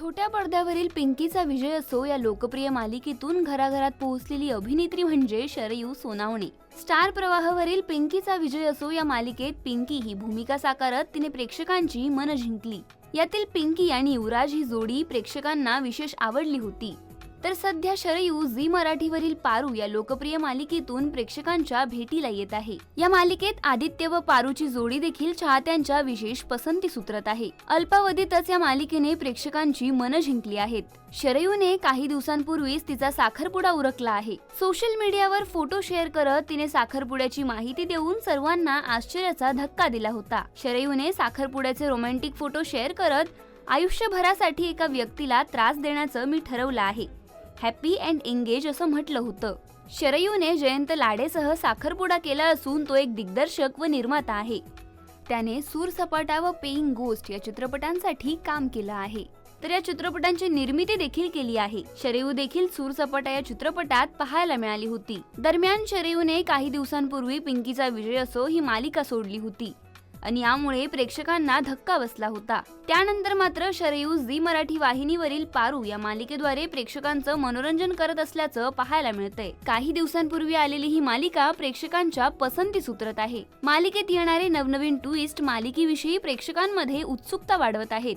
छोट्या पडद्यावरील पिंकीचा विजय असो या लोकप्रिय मालिकेतून घराघरात पोहोचलेली अभिनेत्री म्हणजे शरयू सोनावणे. स्टार प्रवाहावरील पिंकीचा विजय असो या मालिकेत पिंकी ही भूमिका साकारत तिने प्रेक्षकांची मन जिंकली. यातील पिंकी आणि युवराज ही जोडी प्रेक्षकांना विशेष आवडली होती. तर सध्या शरयू झी मराठीवरील पारू या लोकप्रिय मालिकेतून प्रेक्षकांच्या भेटीला येत आहे. या मालिकेत आदित्य व पारूची जोडी देखील चाहत्यांच्या विशेष पसंती उतरत आहे. अल्पावधीतच या मालिकेने प्रेक्षकांची मन जिंकली आहेत. शरयूने काही दिवसांपूर्वीच तिचा साखरपुडा उरकला आहे. सोशल मीडियावर फोटो शेअर करत तिने साखरपुड्याची माहिती देऊन सर्वांना आश्चर्याचा धक्का दिला होता. शरयूने साखरपुड्याचे रोमॅन्टिक फोटो शेअर करत आयुष्यभरासाठी एका व्यक्तीला त्रास देण्याचं मी ठरवलं आहे. हॅपी अँड एंगेज असं म्हटलं होतं. शरयूने जयंत लाडेसह साखरपुडा केला असून तो एक दिग्दर्शक व निर्माता आहे. त्याने सूरसपाटा व पेईंग गोस्ट या चित्रपटांसाठी काम केलं आहे. तर या चित्रपटांची निर्मिती देखील केली आहे. शरयू देखील सूरसपाटा या चित्रपटात पाहायला मिळाली होती. दरम्यान शरयूने काही दिवसांपूर्वी पिंकीचा विजय असो ही मालिका सोडली होती. आणि यामुळे प्रेक्षकांना धक्का बसला होता. त्यानंतर मात्र शरयू झी मराठी वाहिनीवरील पारू या मालिकेद्वारे प्रेक्षकांचं मनोरंजन करत असल्याचं पाहायला मिळतंय. काही दिवसांपूर्वी आलेली ही मालिका प्रेक्षकांच्या पसंतीस उतरत आहे. मालिकेत येणारे नवनवीन ट्विस्ट मालिकेविषयी प्रेक्षकांमध्ये उत्सुकता वाढवत आहेत.